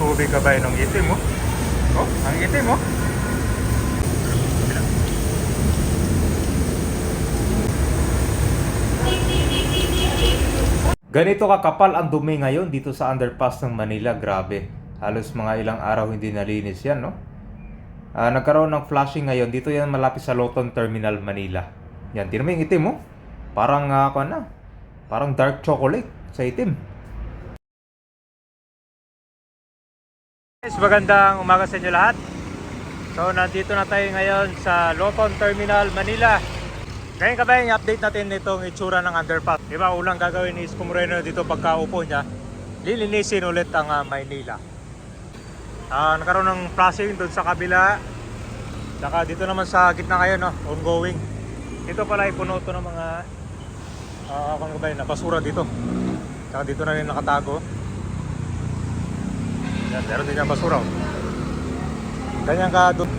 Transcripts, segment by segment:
tubig ka ba ng itim mo? Oh, ang itim mo. Ganito kakapal ang dumi ngayon dito sa underpass ng Manila, grabe. Halos mga ilang araw hindi nalinis yan, no? Ah, nagkaroon ng flashing ngayon. Dito yan malapit sa Loton Terminal, Manila. Yan, tinan mo yung itim, mo. Parang, uh, na, parang dark chocolate sa itim. Guys, magandang umaga sa inyo lahat. So, nandito na tayo ngayon sa Loton Terminal, Manila. Ngayon ka ba yung update natin itong itsura ng underpass? Di ba, ulang gagawin ni Isko Moreno dito pagkaupo niya, lilinisin ulit ang ah, Maynila. Ah, nagkaroon ng flashing doon sa kabila. Saka dito naman sa gitna ngayon, no, ongoing. Dito pala ay puno to ng mga ah, ano ba yun, basura dito. Saka dito na rin nakatago. Yan, meron din yung basura. Ganyan ka doon.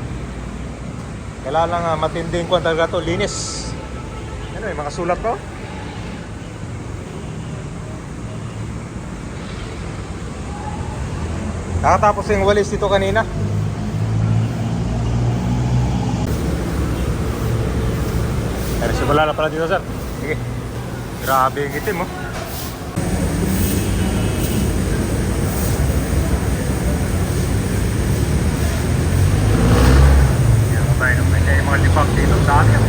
Kailangan lang ah, matinding kwan talaga to, linis. Ano yung mga sulat ko? Nakatapos yung walis dito kanina. Pero simula na pala dito, sir. Sige. Grabe yung itim, oh. Yan mo tayo naman. Yung mga libag dito. Dami, oh.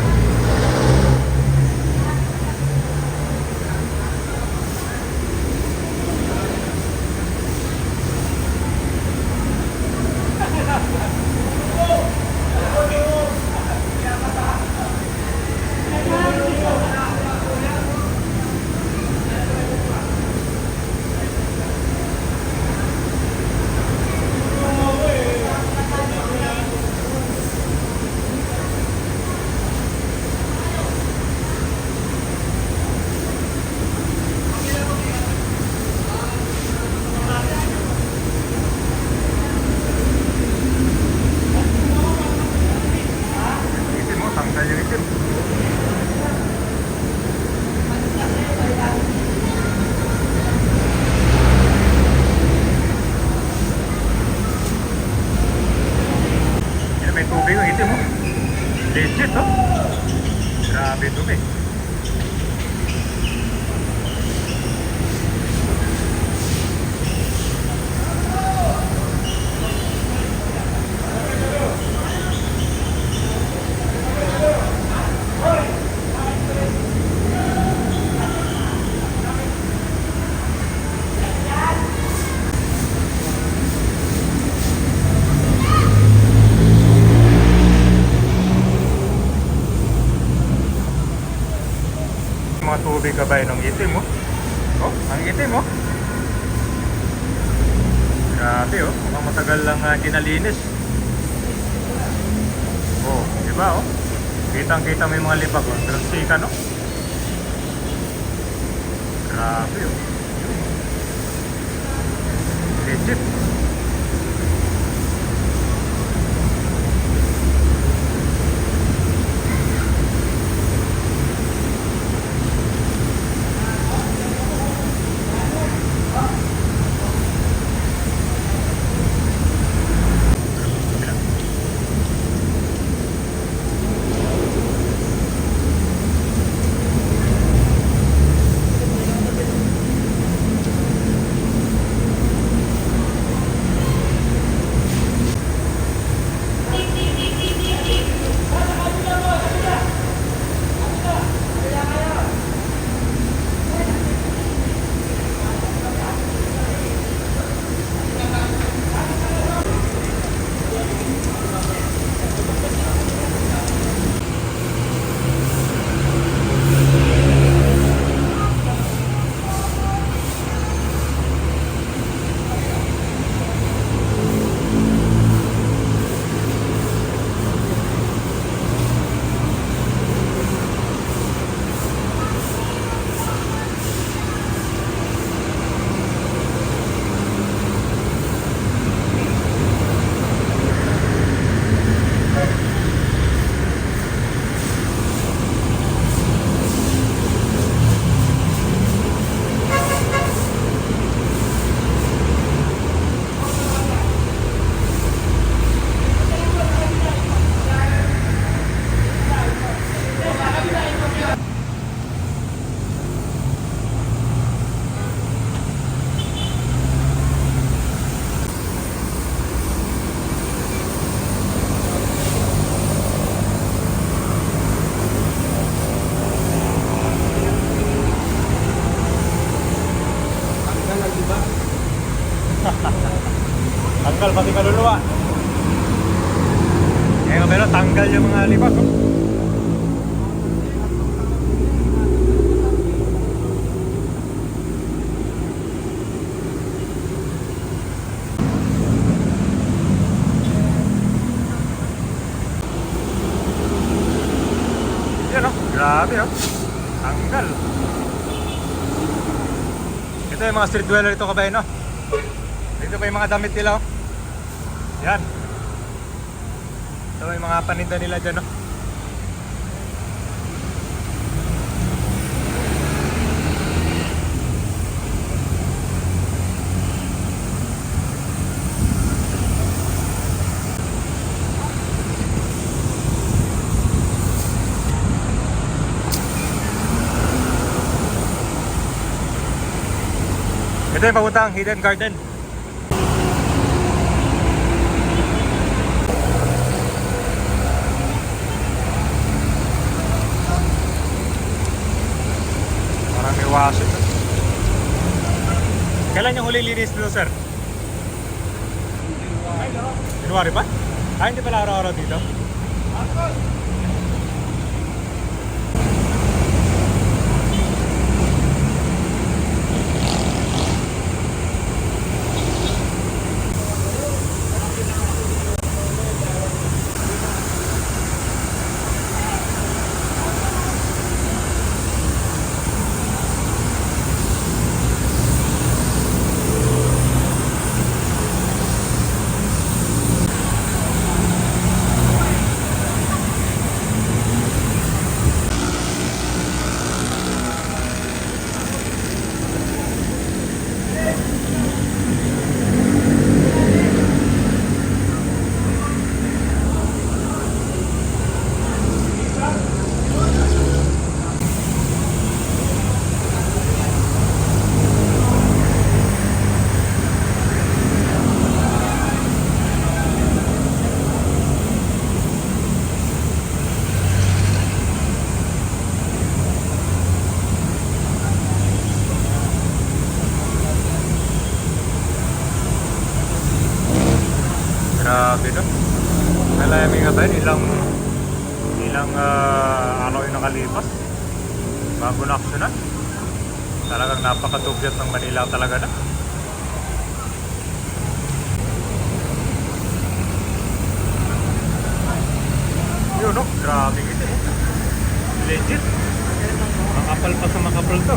Itim mo, tanggal yung itim. Yan, may tubig yung itim mo. Legit, no? Grabe dumi. Mga tubig ka ba ng itim mo? Oh, ang itim mo. Grabe oh, mukhang matagal lang uh, ginalinis. Oh, di ba oh? Kitang-kita yung mga libag oh. Transika no? Grabe oh. Legit. Tanggal pati kaluluwa. Ngayon pero tanggal yung mga lipas. Oh. Yan oh, grabe oh. Tanggal. Ito yung mga street dweller ito kabay no. Dito pa yung mga damit nila oh. Yan. Ito yung mga paninda nila dyan no. Ito yung papuntang Hidden Garden. Parang may wasit. Kailan yung huli linis dito, sir? January pa? Ah, hindi pala araw-araw dito? Grabe no. Alam nga ba yun, ilang ilang ah, araw yung nakalipas na aksyonan. Talagang napakatugyat ng Manila talaga na. Yun no, grabe ito. eh. Legit. Makapal pa sa makapal to.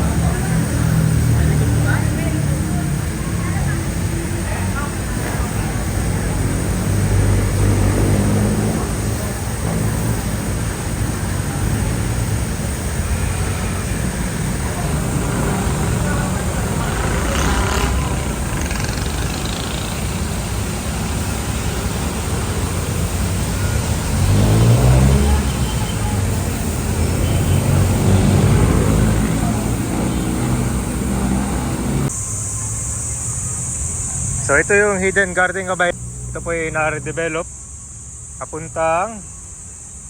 So ito yung hidden garden kabay. Ito po ay na-redevelop. Kapuntang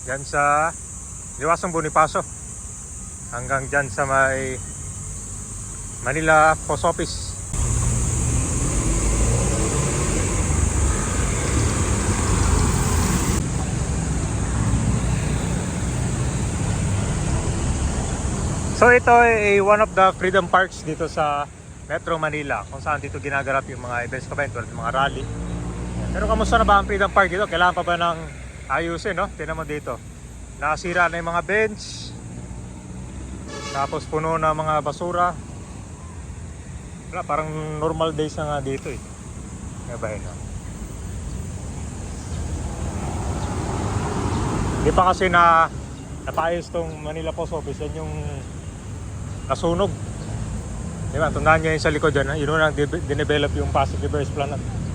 dyan sa Liwasong Bonifacio. Hanggang dyan sa may Manila Post Office. So ito ay one of the freedom parks dito sa Metro Manila kung saan dito ginaganap yung mga events kabayan tulad ng mga rally. Pero kamusta na ba ang freedom park dito? Kailangan pa ba ng ayusin, no? Tingnan mo dito. Nakasira na yung mga bench. Tapos puno na mga basura. Wala, parang normal days na nga dito eh. Kabayan, no? Di pa kasi na napaayos tong Manila Post Office. Yan yung nasunog. Di ba? Tandaan nyo yun sa likod dyan. Yun na dinevelop yung Pasig River Esplanade. Yan,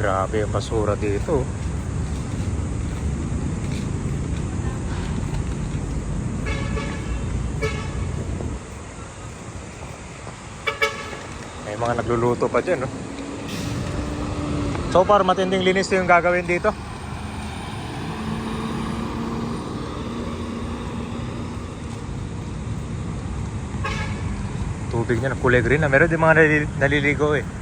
Grabe ang basura dito. May mga nagluluto pa dyan. No? So far, matinding linis yung gagawin dito. Tubig niya na kulay green na. Meron din mga naliligo eh.